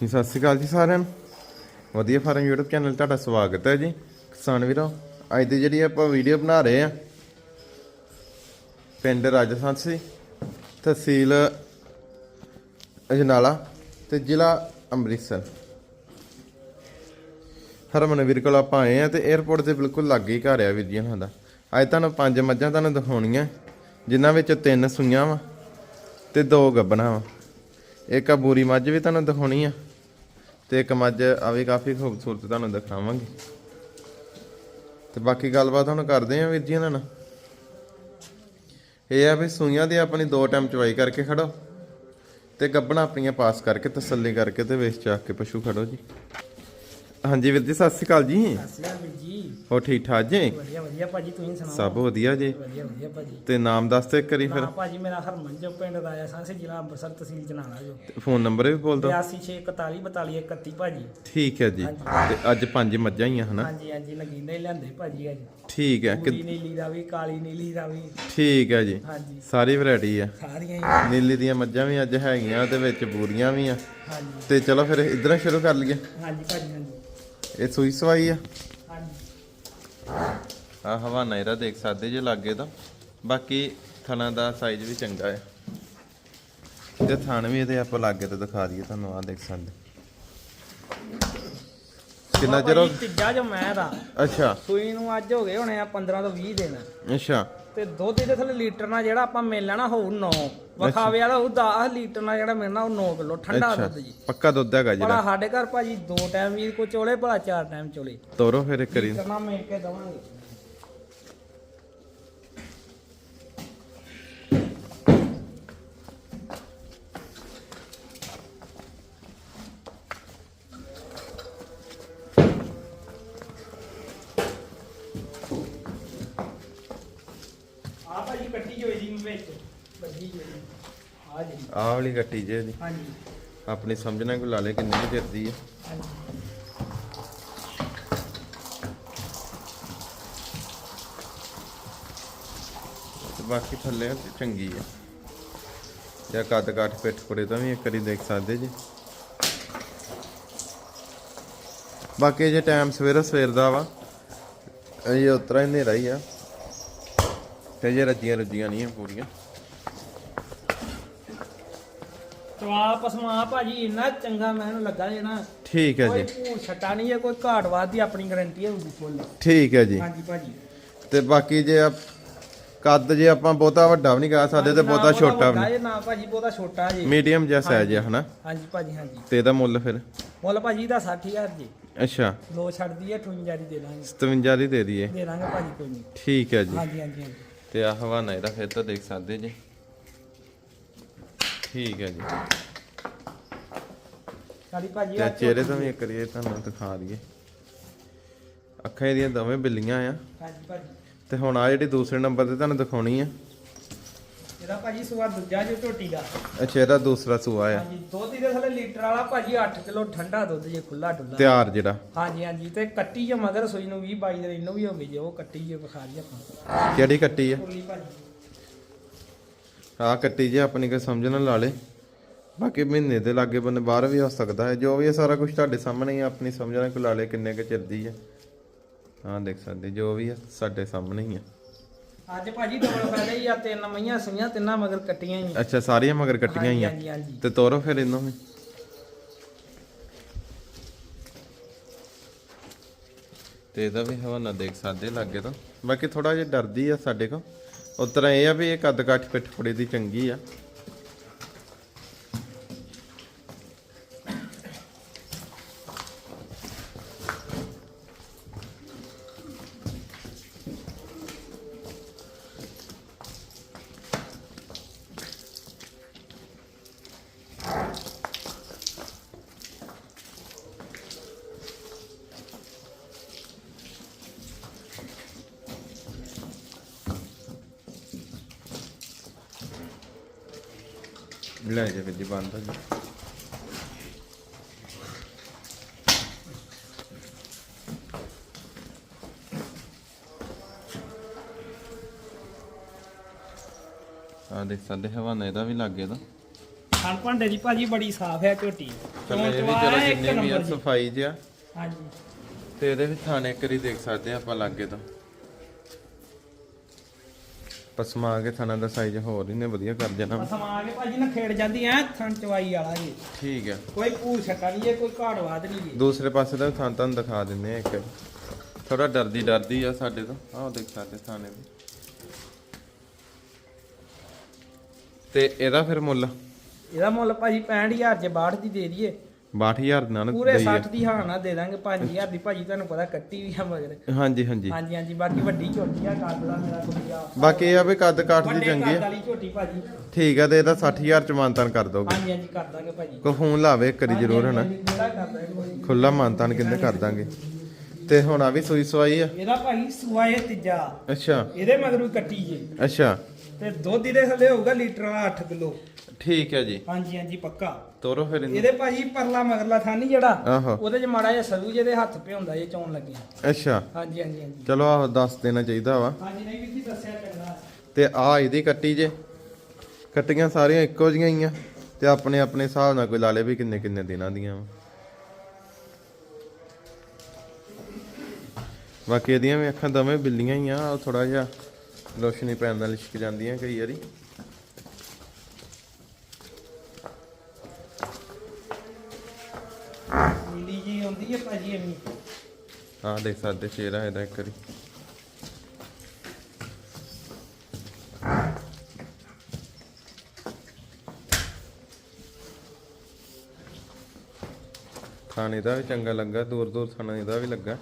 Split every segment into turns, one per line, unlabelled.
ਜੀ, ਸਤਿ ਸ਼੍ਰੀ ਅਕਾਲ ਜੀ ਸਾਰਿਆਂ ਨੂੰ। ਵਧੀਆ ਫਾਰਮ YouTube ਚੈਨਲ ਤੁਹਾਡਾ ਸਵਾਗਤ ਹੈ ਜੀ। ਕਿਸਾਨ ਵੀਰੋ, ਅੱਜ ਦੀ ਜਿਹੜੀ ਆਪਾਂ ਵੀਡੀਓ ਬਣਾ ਰਹੇ ਆ ਪਿੰਡ ਰਾਜਸਥਾਨ ਸੀ, ਤਹਿਸੀਲ ਅਜਨਾਲਾ ਤੇ ਜ਼ਿਲ੍ਹਾ ਅੰਮ੍ਰਿਤਸਰ। ਹਰਮਨ ਵੀਰ ਕੋਲ ਆਪਾਂ ਆਏ ਆ ਤੇ 에어ਪੋਰਟ ਦੇ ਬਿਲਕੁਲ ਲਾਗੇ ਹੀ ਘਰ ਆ ਵੀਰ ਜੀ ਉਹਨਾਂ ਦਾ। ਅੱਜ ਤੁਹਾਨੂੰ ਪੰਜ ਮੱਝਾਂ ਤੁਹਾਨੂੰ ਦਿਖਾਉਣੀਆਂ, ਜਿਨ੍ਹਾਂ ਵਿੱਚ ਤਿੰਨ ਸੂਈਆਂ ਵਾ ਤੇ ਦੋ ਗੱਬਣਾ ਵਾ। ਇੱਕ ਆ ਬੂਰੀ ਮੱਝ ਵੀ ਤੁਹਾਨੂੰ ਦਿਖਾਉਣੀ ਆ। ਤੇ ਇੱਕ ਮੱਝ ਆ ਵੀ ਕਾਫੀ ਖੂਬਸੂਰਤ ਤੁਹਾਨੂੰ ਦਿਖਾਵਾਂਗੇ। ਤੇ ਬਾਕੀ ਗੱਲਬਾਤ ਹੁਣ ਕਰਦੇ ਆ ਵੀਰ ਜੀ ਇਹਨਾਂ ਨਾਲ। ਇਹ ਆ ਵੀ ਸੂਈਆਂ ਦੀ ਆਪਣੀ ਦੋ ਟਾਈਮ ਚਵਾਈ ਕਰਕੇ ਖੜੋ। ਤੇ ਗੱਬਣਾ ਆਪਣੀਆਂ ਪਾਸ ਕਰਕੇ ਤਸੱਲੀ ਕਰਕੇ ਤੇ ਵੇਚ ਚਾਕ ਕੇ ਪਸ਼ੂ ਖੜੋ ਜੀ। ਹਾਂਜੀ ਵੀਰ ਜੀ ਸਤਿ ਸ਼੍ਰੀ ਅਕਾਲ ਜੀ।
ਅਸਲਾ ਵੀਰ ਜੀ।
ਹੋ ਠੀਕ ਠਾਕ ਜੀ?
ਵਧੀਆ ਵਧੀਆ ਭਾਜੀ ਤੁਸੀਂ ਸੁਣਾਓ?
ਸਭ ਵਧੀਆ ਜੀ।
ਵਧੀਆ ਵਧੀਆ ਭਾਜੀ।
ਤੇ ਨਾਮ ਦੱਸ ਤੇ ਇੱਕ ਵਾਰੀ ਫਿਰ।
ਨਾ ਭਾਜੀ ਮੇਰਾ ਹਰਮਨ ਜੋ ਪਿੰਡ ਰਾਜਾ ਸਾਂਸੀ ਜ਼ਿਲ੍ਹਾ ਅੰਮ੍ਰਿਤਸਰ ਤਹਿਸੀਲ ਜਨਾਲਾ ਜੋ।
ਫੋਨ ਨੰਬਰ ਵੀ ਬੋਲ ਦਿਓ।
8641424131 ਭਾਜੀ।
ਠੀਕ ਹੈ ਜੀ। ਤੇ ਅੱਜ ਪੰਜ ਮੱਝਾਂ ਹੀ ਆ ਹਨਾ?
ਹਾਂਜੀ ਹਾਂਜੀ ਨਗੀਨੇ ਲਿਆਂਦੇ ਭਾਜੀ ਅੱਜ।
ਠੀਕ ਹੈ। ਕਿ-
ਨੀਲੀ ਦਾ ਵੀ ਕਾਲੀ ਨੀਲੀ ਦਾ ਵੀ।
ਠੀਕ ਹੈ ਜੀ।
ਹਾਂਜੀ।
ਸਾਰੀ ਵੈਰਾਈਟੀ ਆ।
ਸਾਰੀਆਂ ਹੀ
ਨੀਲੀ ਦੀਆਂ ਮੱਝਾਂ ਵੀ ਅੱਜ ਹੈਗੀਆਂ ਤੇ ਵਿੱਚ ਬੂਰੀਆਂ ਵੀ ਆ।
ਹਾਂਜੀ।
ਤੇ ਚਲੋ ਫਿਰ ਇਧਰੋਂ ਸ਼ੁਰੂ ਕਰ ਲਈਏ।
ਹਾਂਜੀ ਭਾਜੀ ਹਾਂਜੀ।
ਇਹ ਸੂਈ ਸਵਾਈ ਆ? ਆ ਹਵਾਨਾ ਇਹਦਾ ਦੇਖ ਸਕਦੇ ਜੇ ਲਾਗੇ ਤਾਂ। ਬਾਕੀ ਥਣਾ ਦਾ ਸਾਈਜ਼ ਵੀ ਚੰਗਾ ਹੈ। ਤੇ ਥਣ ਵੀ ਇਹਦੇ ਆਪਾਂ ਲਾਗੇ ਤੋਂ ਦਿਖਾ ਦਈਏ ਤੁਹਾਨੂੰ ਆ ਦੇਖ ਸਕਦੇ ਕਿੰਨਾ ਚਿਰ ਹੋ
ਭਾਜੀ, ਤੀਜਾ ਜੋ ਮੈਂ ਦਾ।
ਅੱਛਾ।
ਸੂਈ ਨੂੰ ਅੱਜ ਹੋ ਗਏ ਹੋਣੇ ਆ 15 ਤੋਂ 20 ਦਿਨ।
ਅੱਛਾ।
ਤੇ ਦੁੱਧ ਇਹਦੇ ਥੱਲੇ ਲੀਟਰ ਨਾਲ ਜਿਹੜਾ ਆਪਾਂ ਮਿਲ ਲੈਣਾ ਹੋਊ 9 ਵਿਖਾਵੇ ਵਾਲਾ ਉਹ 10 ਲੀਟਰ ਨਾਲ ਜਿਹੜਾ ਮਿਲਣਾ ਉਹ 9 ਕਿਲੋ ਠੰਡਾ ਦੁੱਧ ਜੀ।
ਪੱਕਾ ਦੁੱਧ ਹੈਗਾ ਜਿਹੜਾ।
ਸਾਡੇ ਘਰ ਭਾਜੀ ਦੋ ਟਾਈਮ ਵੀ ਕੋ ਚੋਲੇ ਭਲਾ ਚਾਰ ਟਾਈਮ ਚੋਲੇ।
ਤੋਰੋ ਫਿਰ ਇੱਕ ਵਾਰੀ।
ਕਰਨਾ ਮਿਲ ਕੇ ਦਵਾਂਗੇ।
ਆਹ ਵਾਲੀ ਗੱਟੀ ਜੇ ਇਹਦੀ।
ਹਾਂਜੀ।
ਆਪਣੀ ਸਮਝਣਾ ਕੋਈ ਲਾ ਲੇ ਕਿੰਨੀ ਕੁ ਚਿਰ ਦੀ ਹੈ
ਹਾਂਜੀ
ਤੇ ਬਾਕੀ ਥੱਲੇ ਚੰਗੀ ਹੈ ਜਾਂ ਕੱਦ ਕਾਠ ਪਿੱਠ ਪੁੜੇ ਤਾਂ ਵੀ ਇੱਕ ਵਾਰੀ ਦੇਖ ਸਕਦੇ ਜੀ। ਬਾਕੀ ਜੇ ਟਾਈਮ ਸਵੇਰੇ ਸਵੇਰ ਦਾ ਵਾ ਇਹ ਉਤਰਾ ਹੀ ਹਨੇਰਾ ਹੀ ਆ। ਤੇ ਜੇ ਰੱਜੀਆਂ ਰੱਜੀਆਂ ਨਹੀਂ ਆ ਪੂਰੀਆਂ।
ਤਵਾ ਪਸਮਾ ਭਾਜੀ ਇੰਨਾ ਚੰਗਾ ਮੈਨੂੰ ਲੱਗਾ ਜੇ ਨਾ।
ਠੀਕ ਹੈ
ਕੋਈ
ਜੀ।
ਭੂਰ ਛੱਟਾ ਨਹੀਂ ਹੈ ਕੋਈ ਘਾਟਵਾਦ ਦੀ ਆਪਣੀ ਗਾਰੰਟੀ ਹੋਊਗੀ ਫੁੱਲ
ਠੀਕ ਹੈ ਜੀ।
ਹਾਂਜੀ ਭਾਜੀ।
ਤੇ ਬਾਕੀ ਜੇ ਆ ਕੱਦ ਜੇ ਆਪਾਂ ਬਹੁਤਾ ਵੱਡਾ ਵੀ ਨਹੀਂ ਕਹਿ ਸਕਦੇ ਤੇ ਬਹੁਤਾ ਛੋਟਾ ਵੀ
ਜੇ ਨਾ ਭਾਜੀ ਬਹੁਤਾ ਛੋਟਾ ਜੀ।
ਮੀਡੀਅਮ ਜਿਹਾ ਸਾਈਜ਼ ਹੈ ਹਨਾ?
ਹਾਂਜੀ ਭਾਜੀ ਹਾਂਜੀ।
ਤੇ ਇਹਦਾ ਮੁੱਲ ਫਿਰ?
ਮੁੱਲ ਭਾਜੀ ਦਾ 60000 ਜੀ।
ਅੱਛਾ।
ਦੋ ਛੱਡਦੀ ਹੈ 58 ਦੀ ਦੇ ਦਾਂਗੇ।
57 ਦੀ ਦੇ ਦਈਏ।
ਦੇ ਦਾਂਗੇ ਭਾਜੀ ਕੋਈ ਨਹੀਂ।
ਠੀਕ ਹੈ ਜੀ।
ਹਾਂਜੀ ਹਾਂਜੀ ਹਾਂਜੀ।
ਤੇ ਆ ਹਵਾਨਾ ਇਹਦਾ ਫਿਰ ਤਾਂ ਦੇਖ ਸਕਦੇ ਜੀ। ਠੀਕ ਹੈ ਜੀ।
ਸਾਡੀ ਭਾਜੀ
ਤੇ
ਆ
ਚਿਹਰੇ ਤੋਂ ਵੀ ਇੱਕ ਇਹ ਤੁਹਾਨੂੰ ਦਿਖਾ ਦਈਏ। ਅੱਖਾਂ ਇਹਦੀਆਂ ਦੋਵੇਂ ਬਿੱਲੀਆਂ ਆ।
ਹਾਂਜੀ ਭਾਜੀ।
ਤੇ ਹੁਣ ਆ ਜਿਹੜੀ ਦੂਸਰੇ ਨੰਬਰ ਤੇ ਤੁਹਾਨੂੰ ਦਿਖਾਉਣੀ ਆ।
ਇਹਦਾ ਭਾਜੀ ਸਵਾ ਦੂਜਾ ਜੋ ਝੋਟੀ ਦਾ।
ਅੱਛਾ ਇਹਦਾ ਦੂਸਰਾ ਸੂਆ ਆ।
ਹਾਂਜੀ ਦੁੱਧ ਦੇ ਥੱਲੇ ਲੀਟਰ ਵਾਲਾ ਭਾਜੀ 8 ਕਿਲੋ ਠੰਡਾ ਦੁੱਧ ਜੇ ਖੁੱਲਾ ਡੁੱਲਾ
ਤਿਆਰ ਜਿਹੜਾ।
ਹਾਂਜੀ ਹਾਂਜੀ ਤੇ ਕੱਟੀ ਜੋ ਮਗਰ ਸੋਈ ਨੂੰ 20 22 ਦਿਨ ਇਹਨੂੰ ਵੀ ਹੋ ਗਈ ਜੇ ਉਹ ਕੱਟੀ ਜੇ ਵਿਖਾ ਰਹੀ ਆਪਾਂ।
ਕਿਹੜੀ ਕੱਟੀ ਆ?
ਭਾਜੀ।
ਆ ਕੱਟੀ ਜੇ ਆਪਣੀ ਕੋਈ ਸਮਝਣ ਲਾ ਲੇ। ਬਾਕੀ ਮਹੀਨੇ ਦੇ ਲਾਗੇ ਬੰਨੇ ਬਾਹਰ ਵੀ ਹੋ ਸਕਦਾ ਹੈ। ਜੋ ਵੀ ਹੈ ਸਾਰਾ ਕੁਝ ਤੁਹਾਡੇ ਸਾਹਮਣੇ ਹੀ ਆਪਣੀ ਸਮਝਣਾ ਕੋ ਲਾ ਲੇ ਕਿੰਨੇ ਕੁ ਚਿਰ ਦੀ ਹੈ। ਹਾਂ ਦੇਖ ਸਕਦੇ ਜੋ ਵੀ ਹੈ ਸਾਡੇ ਸਾਹਮਣੇ ਹੀ ਹੈ
ਅੱਜ ਭਾਜੀ ਡਬਲ ਫਾਇਦਾ ਹੀ ਆ ਤਿੰਨ ਮਈਆਂ ਸਈਆਂ ਤਿੰਨਾਂ ਮਗਰ ਕੱਟੀਆਂ ਹੀ ਆ।
ਅੱਛਾ ਸਾਰੀਆਂ ਮਗਰ ਕੱਟੀਆਂ ਹੀ ਆ।
ਹਾਂਜੀ ਹਾਂਜੀ
ਤੇ ਤੋਰੋ ਫਿਰ ਇਹਨੂੰ ਵੀ। ਤੇ ਇਹਦਾ ਵੀ ਹਵਾਨਾ ਦੇਖ ਸਕਦੇ ਲੱਗੇ ਤਾਂ। ਬਾਕੀ ਥੋੜਾ ਜਿਹਾ ਡਰਦੀ ਆ ਸਾਡੇ ਕੋ ਉਤਰਾ ਇਹ ਆ ਵੀ ਇਹ ਕੱਦ ਕੱਠ ਪਿੱਠ ਫੁੜੇ ਦੀ ਚੰਗੀ ਆ। ਲੈ ਜਾ ਵੀਰ ਜੀ ਬੰਦ ਹੋ ਜੀ ਆ ਦੇਖ ਹਵਾਨਾ ਇਹਦਾ ਵੀ ਲੱਗੇ ਤਾਂ।
ਖਾਣ ਭਾਂਡੇ ਦੀ ਭਾਜੀ ਬੜੀ ਸਾਫ਼ ਹੈ ਝੋਟੀ।
ਵੀ
ਚਵਾ
ਚਲੋ ਜਿੰਨੀ ਵੀ ਆ। ਸਫ਼ਾਈ ਜਿਆ
ਹਾਂਜੀ।
ਤੇ ਇਹਦੇ ਵੀ ਥਾਣੇ ਕਰੀ ਦੇਖ ਸਕਦੇ ਆ ਆਪਾਂ ਲਾਗੇ ਤੋਂ। ਪਸਮਾ ਕੇ ਥਾਣਾ ਦਾ ਸਾਈਜ਼ ਹੋਰ ਇਹਨੇ ਵਧੀਆ ਕਰ ਜਾਣਾ
ਅਸਾਂ ਆ ਕੇ ਭਾਜੀ ਨਾ ਖੇੜ ਜਾਂਦੀ ਐ ਥਣ ਚਵਾਈ ਵਾਲਾ ਜੀ।
ਠੀਕ ਹੈ
ਕੋਈ ਭੂਰ ਛੱਕਾ ਨਹੀਂ ਜੇ ਕੋਈ ਘਾੜਵਾਦ ਨਹੀਂ ਜੀ।
ਦੂਸਰੇ ਪਾਸੇ ਦਾ ਥਾਂ ਤੁਹਾਨੂੰ ਦਿਖਾ ਆ ਇੱਕ। ਥੋੜਾ ਡਰਦੀ ਡਰਦੀ ਆ ਸਾਡੇ ਤੋਂ। ਆਹ ਦੇਖ ਸਕਦੇ ਥਾਣੇ ਵੀ ਤੇ ਇਹਦਾ ਫਿਰ ਮੁੱਲ?
ਇਹਦਾ ਮੁੱਲ ਭਾਜੀ 65000 ਚ 62 ਦੀ ਦੇ ਦਈਏ।
62000 ਨਾਲ
ਪੂਰੇ
ਦਈਏ।
60 ਦੀ ਹਾਂ ਨਾ ਦੇ ਦਾਂਗੇ 5000 ਦੀ। ਭਾਜੀ ਤੁਹਾਨੂੰ ਪਤਾ ਕੱਟੀ ਵੀ ਆ ਮਗਰ।
ਹਾਂਜੀ ਹਾਂਜੀ।
ਹਾਂਜੀ ਹਾਂਜੀ ਬਾਕੀ ਵੱਡੀ ਝੋਟੀ ਆ ਕੱਦ ਦਾ ਮੇਰਾ ਕੋਈ ਆ।
ਬਾਕੀ ਇਹ ਆ ਵੀ ਕੱਦ ਕਾਠ ਦੀ ਚੰਗੀ ਆ।
ਵਾਲੀ ਝੋਟੀ ਭਾਜੀ।
ਠੀਕ ਆ ਤੇ ਇਹਦਾ 60000 ਚ ਮਾਨਤਾਨ ਕਰ ਦੋਗੇ।
ਹਾਂਜੀ ਹਾਂਜੀ ਕਰ ਦਾਂਗੇ ਭਾਜੀ।
ਕੋ ਫੋਨ ਲਾਵੇ ਇੱਕ ਵਾਰੀ ਜ਼ਰੂਰ ਹਨਾ। ਖੁੱਲਾ ਮਾਨਤਾਨ ਕਿੰਨੇ ਕਰ ਦਾਂਗੇ। ਤੇ ਹੁਣ ਆ ਵੀ ਸੂਈ ਸਵਾਈ ਆ।
ਇਹਦਾ ਭਾਜੀ ਸੁਆਏ ਤੀਜਾ।
ਅੱਛਾ।
ਇਹਦੇ ਮਗਰ ਕੱਟੀ ਜੇ।
ਅੱਛਾ।
ਤੇ ਦੁੱਧ ਇਹਦੇ ਥੱਲੇ ਹੋਊਗਾ ਲੀਟਰ ਵਾਲਾ 8 ਕਿਲੋ।
ਠੀਕ ਹੈ ਜੀ।
ਹਾਂਜੀ ਹਾਂਜੀ ਪੱਕਾ।
ਤੋਰੋ ਫਿਰ ਇਹਨੂੰ।
ਇਹਦੇ ਭਾਜੀ ਪਰਲਾ ਮਗਰਲਾ ਥਾਨੀ ਜਿਹੜਾ
ਆਹੋ।
ਉਹਦੇ ਚ ਮਾੜਾ ਜਿਹਾ ਸਰੂ ਜਿਹਦੇ ਹੱਥ ਪਿਆਉਂਦਾ ਇਹ ਚੌਣ ਲੱਗਿਆ।
ਅੱਛਾ।
ਹਾਂਜੀ ਹਾਂਜੀ ਹਾਂਜੀ।
ਚਲੋ ਆਹ ਦੱਸ ਦੇਣਾ ਚਾਹੀਦਾ ਵਾ।
ਹਾਂਜੀ ਨਹੀਂ ਵੀ ਜੀ ਦੱਸਿਆ ਚੰਗਾ।
ਤੇ ਆ ਇਹਦੀ ਕੱਟੀ ਜੇ। ਕੱਟੀਆਂ ਸਾਰੀਆਂ ਇੱਕੋ ਜੀਆਂ ਹੀ ਆ। ਤੇ ਆਪਣੇ ਆਪਣੇ ਹਿਸਾਬ ਨਾਲ ਕੋਈ ਲਾ ਲੇ ਵੀ ਕਿੰਨੇ ਕਿੰਨੇ ਦਿਨਾਂ ਦੀਆਂ ਵਾ। ਬਾਕੀ ਇਹਦੀਆਂ ਵੀ ਅੱਖਾਂ ਦਵੇਂ ਬਿੱਲੀਆਂ ਹੀ ਆ ਉਹ ਥੋੜਾ ਜਿਹਾ ਰੋਸ਼ਨੀ ਪੈਣ ਨਾਲ ਲਿਸ਼ਕ ਜਾਂਦੀਆਂ ਕਈ ਵਾਰੀ।
ਨੀਲੀ ਜੀ ਆਉਂਦੀ ਹੈ ਭਾਜੀ ਐਵੇਂ
ਆਹ ਦੇਖ ਸਕਦੇ ਚਿਹਰਾ ਇਹਦਾ ਇੱਕ ਵਾਰੀ। ਖਾਣੇ ਦਾ ਵੀ ਚੰਗਾ ਲੱਗਾ ਦੂਰ ਦੂਰ ਖਾਣੇ ਦਾ ਵੀ ਲੱਗਾ।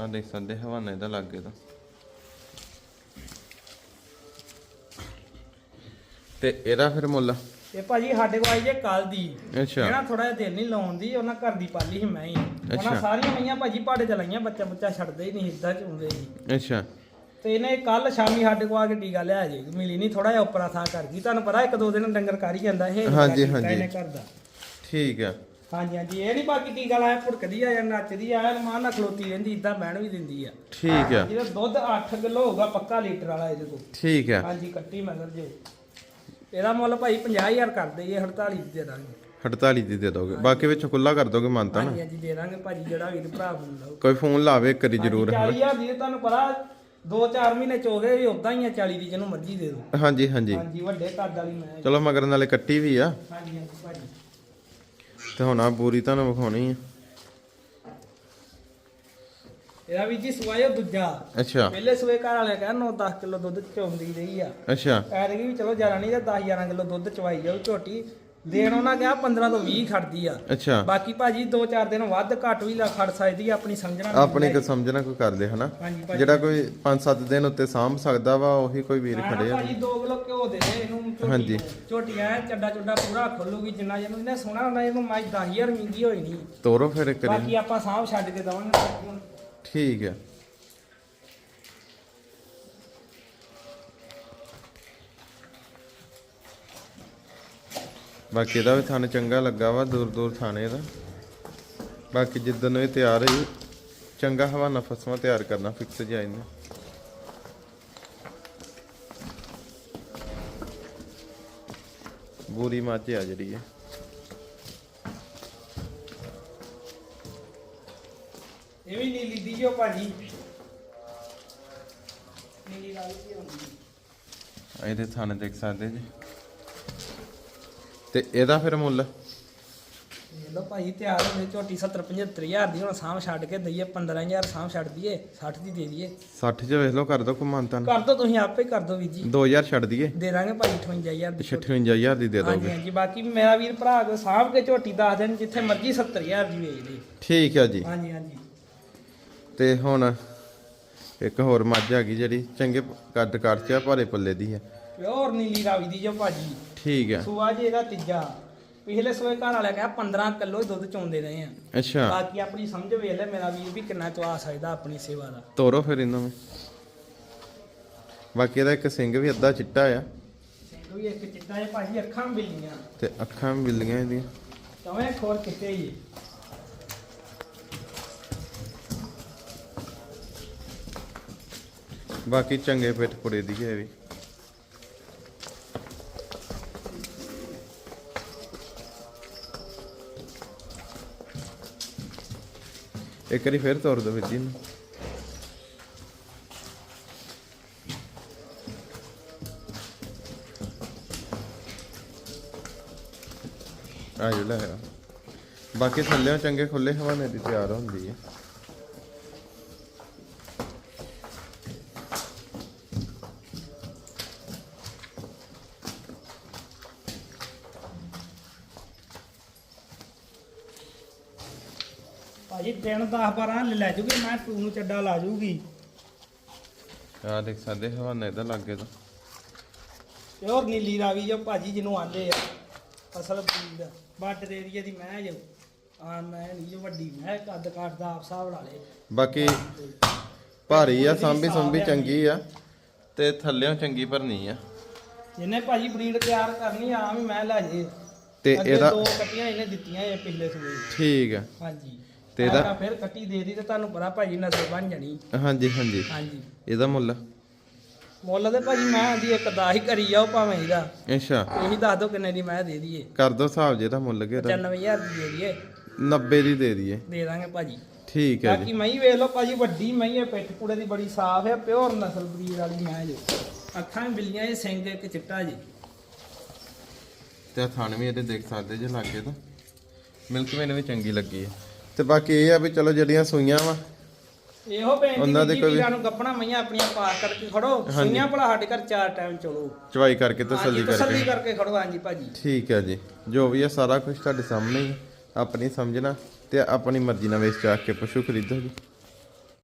ਆਹ ਦੇਖ ਸਕਦੇ ਹਵਾਨੇ ਦਾ ਲੱਗੇ ਤਾਂ। ਤੇ ਇਹਦਾ ਫਿਰ ਮੁੱਲ?
ਇਹ ਭਾਜੀ ਸਾਡੇ ਕੋਲ ਆਈ ਜੇ ਕੱਲ ਦੀ।
ਅੱਛਾ।
ਜਿਹੜਾ ਥੋੜਾ ਜਿਹਾ ਦਿਲ ਨਹੀਂ ਲਾਉਣ ਦੀ ਉਹਨਾਂ ਘਰ ਦੀ ਪਾਲੀ ਸੀ ਮੈਂ ਹੀ। ਉਹਨਾਂ ਸਾਰੀਆਂ ਮਈਆਂ ਭਾਜੀ ਪਾੜੇ ਚ ਲਾਈਆਂ ਬੱਚਾ ਬੱਚਾ ਛੱਡਦੇ ਹੀ ਨਹੀਂ ਇਦਾਂ ਚੁੰਦੇ ਜੀ
ਅੱਛਾ।
ਤੇ ਇਹਨੇ ਕੱਲ ਸ਼ਾਮੀ ਸਾਡੇ ਕੋਲ ਆ ਕੇ ਟੀਕਾ ਲਿਆ ਜੀ ਮਿਲੀ ਨਹੀਂ ਥੋੜਾ ਜਿਹਾ ਉੱਪਰਾਂ ਥਾਂ ਕਰ ਗਈ ਤੁਹਾਨੂੰ ਪਤਾ ਇੱਕ ਦੋ ਦਿਨ ਡੰਗਰ ਕਰ ਹੀ ਜਾਂਦਾ ਇਹ
ਹਾਂਜੀ, ਹਾਂਜੀ।
ਇਹਨੇ ਘਰ ਦਾ।
ਠੀਕ ਆ।
ਹਾਂਜੀ ਹਾਂਜੀ। ਇਹ ਨਹੀਂ ਬਾਕੀ ਟੀਕਾ ਲਾਇਆ ਭੁੜਕਦੀ ਆ ਜਾਂ ਨੱਚਦੀ ਆ ਮਾਂ ਨਾਲ ਖਲੋਤੀ ਰਹਿੰਦੀ ਇਦਾਂ ਬਹਿਣ ਵੀ ਦਿੰਦੀ ਆ।
ਠੀਕ ਆ।
ਇਹਦਾ ਦੁੱਧ 8 ਕਿਲੋ ਹੋਊਗਾ ਪੱਕਾ ਲੀਟਰ ਵਾਲਾ ਇਹਦੇ ਕੋਲ।
ਠੀਕ ਆ।
ਹਾਂਜੀ ਕੱਟੀ ਮਗਰ ਜੋ। ਇਹਦਾ ਮੁੱਲ ਭਾਈ 50000 ਕਰ ਦਈਏ 48 ਦੀ ਦੇ ਦਾਂਗੇ।
48 ਦੀ ਦੇ ਦੋਗੇ। ਬਾਕੀ ਵਿੱਚ ਖੁੱਲਾ ਕਰ ਦੋਗੇ ਮੰਨਤਾ ਨਾ
ਹਾਂਜੀ ਹਾਂਜੀ ਦੇ ਦਾਂਗੇ ਭਾਜੀ ਜਿਹੜਾ ਵੀਰ ਭਰਾ ਬੋਲਦਾ
ਕੋਈ ਫੋਨ ਲਾਵੇ ਕਰੀ ਜ਼ਰੂਰ
40000 ਦੀ ਤੁਹਾਨੂੰ ਪਤਾ 2-4 ਮਹੀਨੇ ਚੋ ਗਏ ਵੀ ਉਦਾਂ ਹੀ ਆ 40 ਦੀ ਜਿਹਨੂੰ ਮਰਜ਼ੀ ਦੇ ਦਿਓ।
ਹਾਂਜੀ ਹਾਂਜੀ।
ਹਾਂਜੀ ਵੱਡੇ ਕੱਦ ਵਾਲੀ ਮੈਂ
ਚਲੋ ਮਗਰ ਨਾਲੇ ਕੱਟੀ ਵੀ ਆ।
ਹਾਂਜੀ ਹਾਂਜੀ ਭਾਜੀ।
ਤੇ ਹੁਣ ਆ ਬੂਰੀ ਤੁਹਾਨੂੰ ਵਿਖਾਉਣੀ ਆ।
ਇਹਦਾ ਵੀ ਜੀ ਸਵਾਇਓ ਦੂਜਾ।
ਅੱਛਾ।
ਪਹਿਲੇ ਸਵੇ ਘਰ ਵਾਲੇ ਕਹਿੰਦਾ 9-10 ਕਿਲੋ ਦੁੱਧ ਚੋਂਦੀ ਰਹੀ ਆ।
ਅੱਛਾ।
ਐਤਕੀ ਵੀ ਚਲੋ ਜ਼ਿਆਦਾ ਨਹੀਂ ਤਾਂ 10-11 ਕਿਲੋ ਦੁੱਧ ਚਵਾਈ ਜਾਊ ਝੋਟੀ। ਦੇਣ ਉਹਨਾਂ ਕਿਹਾ 15 ਤੋਂ 20 ਖੜਦੀ ਆ।
ਅੱਛਾ।
ਬਾਕੀ ਭਾਜੀ 2-4 ਦਿਨ ਵੱਧ ਘੱਟ ਵੀ ਲਾ ਖੜ ਸਕਦੀ ਆ ਆਪਣੀ ਸਮਝਣਾ
ਆਪਣੀ ਕੋ ਸਮਝਣਾ ਕੋਈ ਕਰਦੇ ਹਨਾ?
ਹਾਂਜੀ ਭਾਜੀ।
ਜਿਹੜਾ ਕੋਈ 5-7 ਦਿਨ ਉੱਤੇ ਸਾਂਭ ਸਕਦਾ ਵਾ ਉਹੀ ਕੋਈ ਵੀਰ
ਮੈਂ ਨਾ
ਖੜੇ ਆ।
ਭਾਜੀ 2 ਕਿਲੋ ਘਿਓ ਦੇ ਦੇ ਇਹਨੂੰ ਝੋਟੀ
ਹਾਂਜੀ।
ਨੂੰ। ਝੋਟੀ ਐ ਚੱਡਾ ਚੁੱਡਾ ਪੂਰਾ ਖੋਲੂਗੀ ਜਿੰਨਾ ਜਿਹਨੂੰ ਇਹਨੇ। ਸੋਹਣਾ ਹੁੰਦਾ ਇਹਨੂੰ ਮਾਈ 10000 ਮਹਿੰਗੀ ਹੋਈ ਨਹੀਂ।
ਤੋਰੋ ਫਿਰ ਕਰੀ
ਬਾਕੀ ਆਪਾਂ ਸਾਂਭ ਛੱਡ ਕੇ ਦਵਾਂਗੇ।
ਠੀਕ ਆ। ਬਾਕੀ ਇਹਦਾ ਵੀ ਥਾਣੇ ਚੰਗਾ ਲੱਗਾ ਵਾ ਦੂਰ ਦੂਰ ਥਾਣੇ ਦਾ। ਬਾਕੀ ਜਿੱਦਨ ਇਹ ਤਿਆਰ ਹੈ ਚੰਗਾ ਹਵਾਨਾ ਫਸਵਾ ਤਿਆਰ ਕਰਨਾ ਫਿਕਸ ਜਾਈ ਨੇ ਬੂਰੀ ਮਾਝੇ ਆ ਜਿਹੜੀ ਹੈ
ਇਹ ਵੀ ਨੀਲੀ ਦੀ ਜੋ ਭਾਜੀ। ਨੀਲੀ ਵਾਲੀ ਵੀ ਹੁੰਦੀ।
ਇਹਦੇ ਥਾਣੇ ਦੇਖ ਸਕਦੇ ਜੀ। ਤੇ ਇਹਦਾ ਫਿਰ ਮੁੱਲ?
ਲੋ ਭਾਜੀ ਤਿਆਰ ਹੋਵੇ ਝੋਟੀ 70 75000 ਦੀ ਹੁਣ ਸਾਂਭ ਛੱਡ ਕੇ ਦਈਏ 15000 ਸਾਂਭ ਛੱਡ ਦਈਏ 60 ਦੀ ਦੇ ਦਈਏ।
60 ਚ ਵੇਖ ਲਓ ਕਰ ਦੋ ਕੁਮਾਨਤਾਨ
ਕਰ ਦੋ ਤੁਸੀਂ ਆਪੇ ਕਰ ਦੋ ਵੀਰ ਜੀ।
2000 ਛੱਡ ਦਈਏ।
ਦੇ ਦਾਂਗੇ ਭਾਜੀ 58000 ਦੀ ਝੋਟੀ।
56000 ਦੀ ਦੇ ਦੋਗੇ।
ਹਾਂਜੀ ਬਾਕੀ ਮੇਰਾ ਵੀਰ ਭਰਾ ਕੋ ਸਾਂਭ ਕੇ ਝੋਟੀ ਦੱਸ ਦੇਣ ਜਿੱਥੇ ਮਰਜ਼ੀ 70000 ਦੀ ਵੇਚ ਦੇ।
ਠੀਕ ਆ ਜੀ।
ਹਾਂਜੀ ਹਾਂਜੀ।
ਤੇ ਹੁਣ ਇੱਕ ਹੋਰ ਮੱਝ ਹੈਗੀ ਜਿਹੜੀ ਚੰਗੇ ਕੱਦ ਚ ਆ ਭਾਰੇ ਪੱਲੇ ਦੀ ਹੈ
ਪਿਓਰ ਨੀਲੀ ਰਾਵੀ ਦੀ ਜੋ ਭਾਜੀ।
ਠੀਕ ਆ
ਸੂਆ ਜੀ ਇਹਦਾ ਤੀਜਾ। ਪਿਛਲੇ ਸੂਏ ਘਰ ਵਾਲਿਆ ਕਿਹਾ 15 ਕਿਲੋ ਦੁੱਧ ਚੋਂਦੇ ਰਹੇ ਆ।
ਅੱਛਾ।
ਬਾਕੀ ਆਪਣੀ ਸਮਝ ਵੇਖ ਲੈ ਮੇਰਾ ਵੀਰ ਵੀ ਕਿੰਨਾ ਚਵਾ ਸਕਦਾ ਆਪਣੀ ਸੇਵਾ ਦਾ।
ਤੋਰੋ ਫਿਰ ਇਹਨਾਂ ਨੂੰ। ਬਾਕੀ ਇਹਦਾ ਇੱਕ ਸਿੰਘ ਵੀ ਅੱਧਾ ਚਿੱਟਾ ਆ।
ਸਿੰਘ ਵੀ ਇੱਕ ਚਿੱਟਾ ਹੈ ਭਾਜੀ ਅੱਖਾਂ ਬਿੱਲੀਆਂ।
ਤੇ ਅੱਖਾਂ ਵੀ ਬਿੱਲੀਆਂ ਇਹਦੀਆਂ।
ਤਵੇਂ ਖੋਰ ਕਿਤੇ ਹੀ
ਬਾਕੀ ਚੰਗੇ ਪਿੱਠ ਪੁੜੇ ਦੀ ਹੈ ਵੀ। ਇੱਕ ਵਾਰੀ ਫੇਰ ਤੋਰ ਦੋ ਵੀਰ ਜੀ ਨੂੰ ਆ ਜਿਹੜਾ ਲੈ ਬਾਕੀ ਥੱਲੇ ਚੰਗੇ ਖੁੱਲੇ ਹਵਾਨੇ ਦੀ ਤਿਆਰ ਹੁੰਦੀ ਹੈ।
ਭਾਜੀ ਦਿਨ 10 12 ਲੈ ਜੂਗੀ ਮੈਂ ਟੂ ਨੂੰ ਚੱਡਾ ਲਾ ਜੂਗੀ।
ਆ ਦੇਖ ਸਕਦੇ ਹਵਾਨੇ ਦਾ ਲੱਗੇ ਤਾਂ।
ਪਿਓਰ ਨੀਲੀ ਰਾਵੀ ਜੋ ਭਾਜੀ ਜਿਹਨੂੰ ਆਂਦੇ ਆ ਅਸਲ ਬਰੀਡ ਬਾਰਡਰ ਏਰੀਆ ਦੀ ਮੈਂ ਜੋ। ਆ ਮੈਂ ਨਹੀਂ ਜੋ ਵੱਡੀ ਮੈਂ ਕੱਦ ਕਾਠ ਦਾ ਆਪ ਹਿਸਾਬ ਲਾ ਲੇ।
ਬਾਕੀ ਭਾਰੀ ਆ ਸਾਂਭੀ ਸੁੰਭੀ ਚੰਗੀ ਆ ਤੇ ਥੱਲਿਓਂ ਚੰਗੀ ਭਰਨੀ ਆ।
ਜਿਹਨੇ ਭਾਜੀ ਬਰੀਡ ਤਿਆਰ ਕਰਨੀ ਆ ਵੀ ਮੈਂ ਲੈ ਜੇ।
ਤੇ ਇਹਦਾ
ਦੋ ਕੱਟੀਆਂ ਇਹਨੇ ਦਿੱਤੀਆਂ ਇਹ ਪਿਛਲੇ ਸੂਏ।
ਠੀਕ ਆ।
ਹਾਂਜੀ।
ਤੇ ਇਹਦਾ-
ਆਹ ਫਿਰ ਕੱਟੀ ਦੇ ਦੀ ਤੇ ਤੁਹਾਨੂੰ ਪਤਾ ਭਾਜੀ ਨਸਲ ਬਣ ਜਾਣੀ।
ਹਾਂਜੀ ਹਾਂਜੀ।
ਹਾਂਜੀ।
ਇਹਦਾ ਮੁੱਲ?
ਮੁੱਲ ਤੇ ਭਾਜੀ ਮੈਂ ਆਂਦੀ ਇੱਕ ਦਾ ਹੀ ਕਰੀ ਜਾਓ ਭਾਵੇਂ ਇਹਦਾ।
ਅੱਛਾ।
ਇਹੀ ਦੱਸ ਦਿਓ ਕਿੰਨੇ ਦੀ ਮੈਂ ਦੇ ਦਈਏ।
ਕਰ ਦੋ ਹਿਸਾਬ ਜੇ ਦਾ ਮੁੱਲ ਕੇ
95000 ਦੀ ਦੇ ਦਈਏ।
90 ਦੀ ਦੇ ਦਈਏ।
ਦੇ ਦਾਂਗੇ ਭਾਜੀ।
ਠੀਕ ਹੈ ਜੀ।
ਬਾਕੀ ਮਈ ਵੇਖ ਲਓ ਭਾਜੀ ਵੱਡੀ ਮਈ ਹੈ ਪਿੱਠ ਪੂੜੇ ਦੀ ਬੜੀ ਸਾਫ਼ ਹੈ ਪਿਓਰ ਨਸਲ ਬਰੀਡ ਵਾਲੀ ਮੈਂ ਜੋ। ਅੱਖਾਂ ਵੀ ਬਿੱਲੀਆਂ ਇਹ ਸਿੰਘ ਇੱਕ ਚਿੱਟਾ ਜੀ।
ਤੇ ਥਣ ਵੀ ਇਹਦੇ ਦੇਖ ਸਕਦੇ ਜੇ ਲੱਗੇ ਤਾਂ। ਮਿਲਕ ਮੈਨ ਵੀ ਚੰਗੀ ਲੱਗੀ ਹੈ ਤੇ ਬਾਕੀ ਇਹ ਆ ਵੀ ਚਲੋ ਜਿਹੜੀਆਂ ਸੂਈਆਂ ਵਾ
ਇਹੋ
ਉਹਨਾਂ
ਦੇ
ਕੋਈ-
ਵੀਰਾਂ ਨੂੰ ਗੱਪਣਾ ਮਈਆਂ ਆਪਣੀਆਂ ਪਾਸ ਕਰਕੇ ਖੜੋ। ਸਈਆਂ ਭਲਾ ਸਾਡੇ ਘਰ ਚਾਰ ਟਾਈਮ ਚਲੋ।
ਚਵਾਈ ਕਰਕੇ ਤਸੱਲੀ
ਹਾਂਜੀ, ਤਸੱਲੀ
ਕਰਕੇ।
ਕਰਕੇ ਖੜੋ ਹਾਂਜੀ ਭਾਜੀ।
ਠੀਕ ਹੈ ਜੀ। ਜੋ ਵੀ ਹੈ ਸਾਰਾ ਕੁਝ ਤੁਹਾਡੇ ਸਾਹਮਣੇ ਹੀ ਹੈ। ਆਪਣੀ ਸਮਝਣਾ ਤੇ ਆਪਣੀ ਮਰਜ਼ੀ ਨਾਲ ਵੇਚ ਚਾਹ ਕੇ ਪਸ਼ੂ ਖਰੀਦੋ ਜੀ।